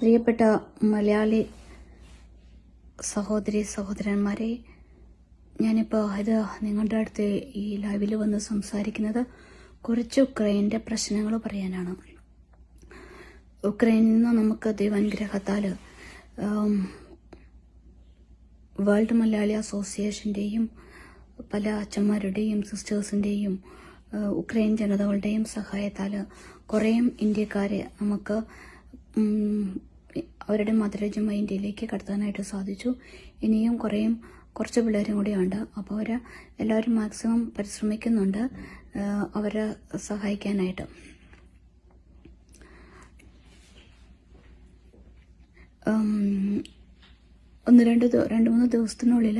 പ്രിയപ്പെട്ട മലയാളി സഹോദരി സഹോദരന്മാരെ ഞാനിപ്പോൾ ഇത് നിങ്ങളുടെ അടുത്ത് ഈ ലൈവിൽ വന്ന് സംസാരിക്കുന്നത് കുറച്ച് ഉക്രൈന്റെ പ്രശ്നങ്ങൾ പറയാനാണ്. ഉക്രൈനിൽ നിന്ന് നമുക്ക് ദൈവാനുഗ്രഹത്താൽ വേൾഡ് മലയാളി അസോസിയേഷന്റെയും പല അച്ഛന്മാരുടെയും സിസ്റ്റേഴ്സിന്റെയും ഉക്രൈൻ ജനതകളുടെയും സഹായത്താൽ കുറേയും ഇന്ത്യക്കാരെ നമുക്ക് അവരുടെ മധുരജമായ ഇന്ത്യയിലേക്ക് കടത്താനായിട്ട് സാധിച്ചു. ഇനിയും കുറേയും കുറച്ച് പിള്ളേരും കൂടിയുണ്ട്. അപ്പോൾ അവർ എല്ലാവരും മാക്സിമം പരിശ്രമിക്കുന്നുണ്ട്. അവരെ സഹായിക്കാനായിട്ട്. ഒന്ന് രണ്ട് രണ്ട് മൂന്ന് ദിവസത്തിനുള്ളിൽ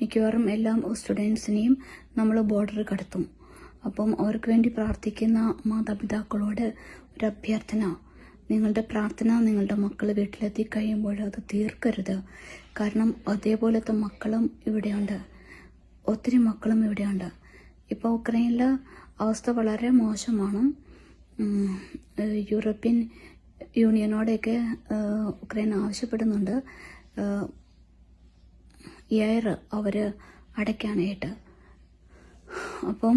മിക്കവാറും എല്ലാ സ്റ്റുഡൻസിനെയും നമ്മൾ ബോർഡർ കടത്തും. അപ്പം അവർക്ക് വേണ്ടി പ്രാർത്ഥിക്കുന്ന മാതാപിതാക്കളോട് ഒരു അഭ്യർത്ഥന. നിങ്ങളുടെ പ്രാർത്ഥന നിങ്ങളുടെ മക്കൾ വീട്ടിലെത്തി കഴിയുമ്പോൾ അത് തീർക്കരുത്. കാരണം അതേപോലത്തെ മക്കളും ഇവിടെയുണ്ട്. ഒത്തിരി മക്കളും ഇവിടെയുണ്ട്. ഇപ്പോൾ ഉക്രൈനിലെ അവസ്ഥ വളരെ മോശമാണ്. യൂറോപ്യൻ യൂണിയനോടെയൊക്കെ ഉക്രൈൻ ആവശ്യപ്പെടുന്നുണ്ട്. എയർ അവർ അടയ്ക്കാനായിട്ട്. അപ്പം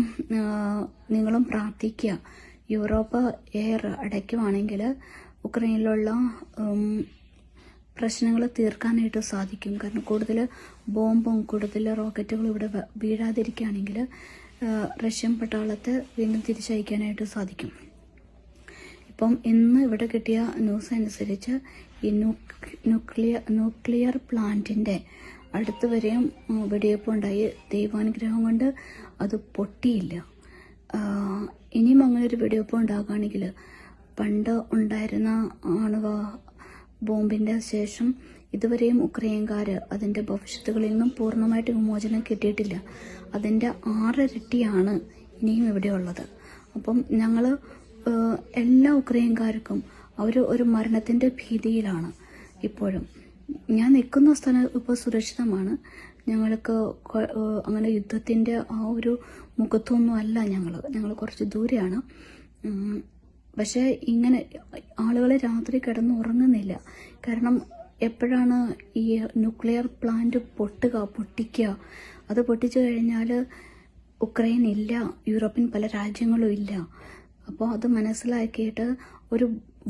നിങ്ങളും പ്രാർത്ഥിക്കുക. യൂറോപ്പ് എയർ അടയ്ക്കുവാണെങ്കിൽ ഉക്രൈനിലുള്ള പ്രശ്നങ്ങൾ തീർക്കാനായിട്ട് സാധിക്കും. കാരണം കൂടുതൽ ബോംബും കൂടുതൽ റോക്കറ്റുകളും ഇവിടെ വീഴാതിരിക്കുകയാണെങ്കിൽ റഷ്യൻ പട്ടാളത്തെ വീണ്ടും തിരിച്ചയക്കാനായിട്ട് സാധിക്കും. ഇപ്പം ഇന്ന് ഇവിടെ കിട്ടിയ ന്യൂസ് അനുസരിച്ച് ഈ ന്യൂക്ലിയർ ന്യൂക്ലിയർ പ്ലാന്റിന്റെ അടുത്ത് വരെയും വെടിവെപ്പ് ഉണ്ടായി ദൈവാനുഗ്രഹം കൊണ്ട് അത് പൊട്ടിയില്ല. ഇനിയും അങ്ങനെ ഒരു വെടിവെപ്പ് ഉണ്ടാകുകയാണെങ്കിൽ പണ്ട് ഉണ്ടായിരുന്ന ആണവ ബോംബിന്റെ ശേഷം ഇതുവരെയും ഉക്രൈൻകാർ അതിന്റെ ഭവിഷ്യത്തുകളിൽ നിന്നും പൂർണമായിട്ട് വിമോചനം കിട്ടിയിട്ടില്ല. അതിന്റെ ആറിരട്ടിയാണ് ഇനിയും ഇവിടെ ഉള്ളത്. അപ്പം ഞങ്ങൾ എല്ലാ ഉക്രൈൻകാർക്കും അവർ ഒരു മരണത്തിന്റെ ഭീതിയിലാണ് ഇപ്പോഴും. ഞാൻ നിൽക്കുന്ന സ്ഥലം ഇപ്പോൾ സുരക്ഷിതമാണ്. ഞങ്ങൾക്ക് അങ്ങനെ യുദ്ധത്തിന്റെ ആ ഒരു മുഖത്തൊന്നും അല്ല ഞങ്ങൾ ഞങ്ങൾ കുറച്ച് ദൂരെയാണ്. പക്ഷേ ഇങ്ങനെ ആളുകളെ രാത്രി കിടന്ന് ഉറങ്ങുന്നില്ല കാരണം എപ്പോഴാണ് ഈ ന്യൂക്ലിയർ പ്ലാന്റ് പൊട്ടുക പൊട്ടിക്കുക? അത് പൊട്ടിച്ചു കഴിഞ്ഞാൽ ഉക്രൈൻ ഇല്ല യൂറോപ്യൻ പല രാജ്യങ്ങളും ഇല്ല. അപ്പോൾ അത് മനസ്സിലാക്കിയിട്ട് ഒരു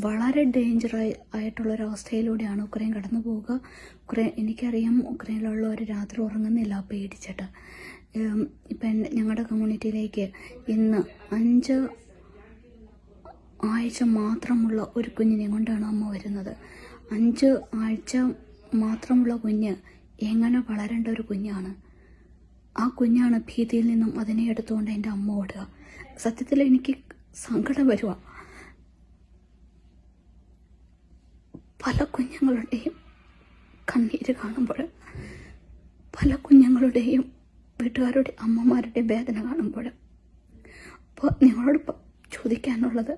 വളരെ ഡേഞ്ചർ ആയിട്ടുള്ള ഒരു അവസ്ഥയിലൂടെയാണ് ഉക്രൈൻ കടന്നു പോവുക ഉക്രൈൻ എനിക്കറിയാം ഉക്രൈനിലുള്ളവർ രാത്രി ഉറങ്ങുന്നില്ല പേടിച്ചിട്ട്. ഇപ്പം ഞങ്ങളുടെ കമ്മ്യൂണിറ്റിയിലേക്ക് ഇന്ന് അഞ്ച് ആഴ്ച മാത്രമുള്ള ഒരു കുഞ്ഞിനെ കൊണ്ടാണ് അമ്മ വരുന്നത്. അഞ്ച് ആഴ്ച മാത്രമുള്ള കുഞ്ഞ് എങ്ങനെ വളരേണ്ട ഒരു കുഞ്ഞാണ്? ആ കുഞ്ഞാണ് ഭീതിയിൽ നിന്നും അതിനെ എടുത്തുകൊണ്ട് എന്റെ അമ്മ ഓടുക. സത്യത്തിൽ എനിക്ക് സങ്കടം വരുക പല കുഞ്ഞുങ്ങളുടെയും കണ്ണീര് കാണുമ്പോൾ പല കുഞ്ഞുങ്ങളുടെയും വീട്ടുകാരുടെ അമ്മമാരുടെ വേദന കാണുമ്പോൾ അപ്പോൾ നിങ്ങളോട് ചോദിക്കാനുള്ളത്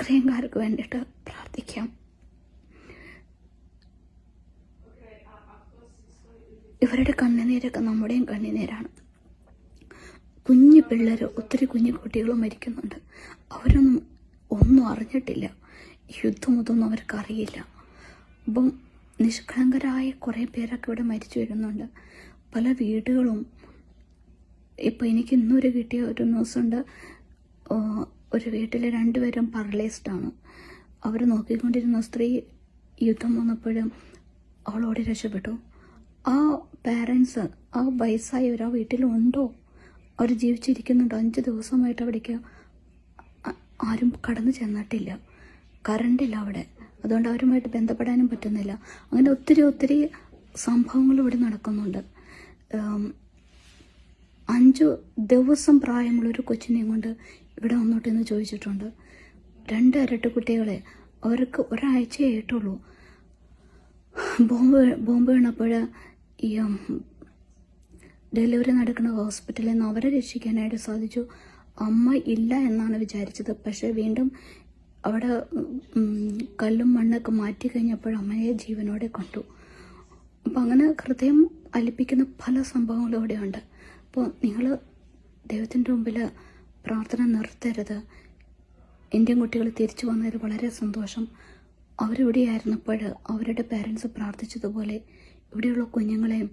ഉക്രൈൻകാർക്ക് വേണ്ടിയിട്ട് പ്രാർത്ഥിക്കാം. ഇവരുടെ കണ്ണുനീരൊക്കെ നമ്മുടെയും കണ്ണുനീരാണ്. കുഞ്ഞു പിള്ളേർ ഒത്തിരി കുഞ്ഞു കുട്ടികൾ മരിക്കുന്നുണ്ട്. അവരൊന്നും ഒന്നും അറിഞ്ഞിട്ടില്ല. യുദ്ധം ഇതൊന്നും അവർക്കറിയില്ല. അപ്പം നിഷ്കളങ്കരായ കുറേ പേരൊക്കെ ഇവിടെ മരിച്ചു വരുന്നുണ്ട്. പല വീടുകളും ഇപ്പം എനിക്ക് ഇന്നൊരു കിട്ടിയ ഒരു ന്യൂസ് ഉണ്ട് ആ, ഒരു വീട്ടിൽ രണ്ടുപേരും ആണ്. അവർ നോക്കിക്കൊണ്ടിരുന്ന സ്ത്രീ യുദ്ധം വന്നപ്പോഴും അവളോട് രക്ഷപ്പെട്ടു. ആ പാരൻസ് ആ വയസ്സായവർ ആ വീട്ടിലുണ്ടോ? അവർ ജീവിച്ചിരിക്കുന്നുണ്ടോ? അഞ്ച് ദിവസമായിട്ട് അവിടേക്ക് ആരും കടന്നു ചെന്നിട്ടില്ല. കറണ്ടില്ല അവിടെ. അതുകൊണ്ട് അവരുമായിട്ട് ബന്ധപ്പെടാനും പറ്റുന്നില്ല. അങ്ങനെ ഒത്തിരി ഒത്തിരി സംഭവങ്ങൾ ഇവിടെ നടക്കുന്നുണ്ട്. അഞ്ച് ദിവസം പ്രായമുള്ള ഒരു കൊച്ചിനെയും കൊണ്ട് ഇവിടെ വന്നോട്ടെന്ന് ചോദിച്ചിട്ടുണ്ട്. രണ്ട് ഇരട്ട കുട്ടികളെ അവർക്ക് ഒരാഴ്ചയേ ആയിട്ടുള്ളൂ. ബോംബ് ബോംബ് വീണപ്പോൾ ഈ ഡെലിവറി നടക്കുന്ന ഹോസ്പിറ്റലിൽ നിന്ന് അവരെ രക്ഷിക്കാനായിട്ട് സാധിച്ചു. അമ്മ ഇല്ല എന്നാണ് വിചാരിച്ചത്. പക്ഷേ വീണ്ടും അവിടെ കല്ലും മണ്ണൊക്കെ മാറ്റി കഴിഞ്ഞപ്പോൾ അമ്മയെ ജീവനോടെ കണ്ടു. അപ്പം അങ്ങനെ ഹൃദയം അലിപ്പിക്കുന്ന പല സംഭവങ്ങളും ഇവിടെയുണ്ട് അപ്പോൾ നിങ്ങൾ ദൈവത്തിന്റെ മുമ്പിൽ പ്രാർത്ഥന നിർത്തരുത്. ഇന്ത്യൻ കുട്ടികൾ തിരിച്ചു വന്നതിൽ വളരെ സന്തോഷം. അവരിവിടെ ആയിരുന്നപ്പോൾ അവരുടെ പേരൻസ് പ്രാർത്ഥിച്ചതുപോലെ ഇവിടെയുള്ള കുഞ്ഞുങ്ങളെയും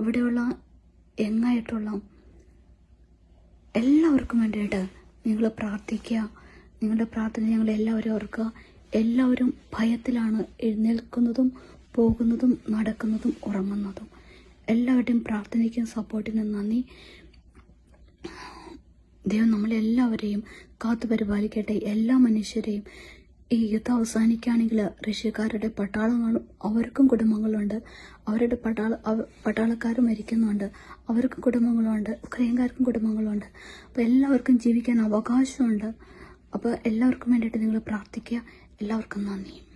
ഇവിടെയുള്ള എങ്ങായിട്ടുള്ള എല്ലാവർക്കും വേണ്ടിയിട്ട് നിങ്ങൾ പ്രാർത്ഥിക്കുക. നിങ്ങളുടെ പ്രാർത്ഥന ഞങ്ങൾ എല്ലാവരും ഓർക്കുക. എല്ലാവരും ഭയത്തിലാണ് എഴുന്നേൽക്കുന്നതും പോകുന്നതും നടക്കുന്നതും ഉറങ്ങുന്നതും. എല്ലാവരുടെയും പ്രാർത്ഥനയ്ക്കും സപ്പോർട്ടിനും നന്ദി. ദൈവം നമ്മളെല്ലാവരെയും കാത്തു പരിപാലിക്കട്ടെ. എല്ലാ മനുഷ്യരെയും ഈ യുദ്ധം അവസാനിക്കുകയാണെങ്കിൽ റഷ്യക്കാരുടെ പട്ടാളങ്ങളും അവർക്കും കുടുംബങ്ങളുണ്ട്. അവരുടെ പട്ടാള പട്ടാളക്കാർ മരിക്കുന്നുണ്ട്. അവർക്കും കുടുംബങ്ങളുണ്ട്. ഉക്രൈൻകാർക്കും കുടുംബങ്ങളുണ്ട്. അപ്പോൾ എല്ലാവർക്കും ജീവിക്കാൻ അവകാശമുണ്ട്. അപ്പോൾ എല്ലാവർക്കും വേണ്ടിയിട്ട് നിങ്ങൾ പ്രാർത്ഥിക്കുക. എല്ലാവർക്കും നന്ദി.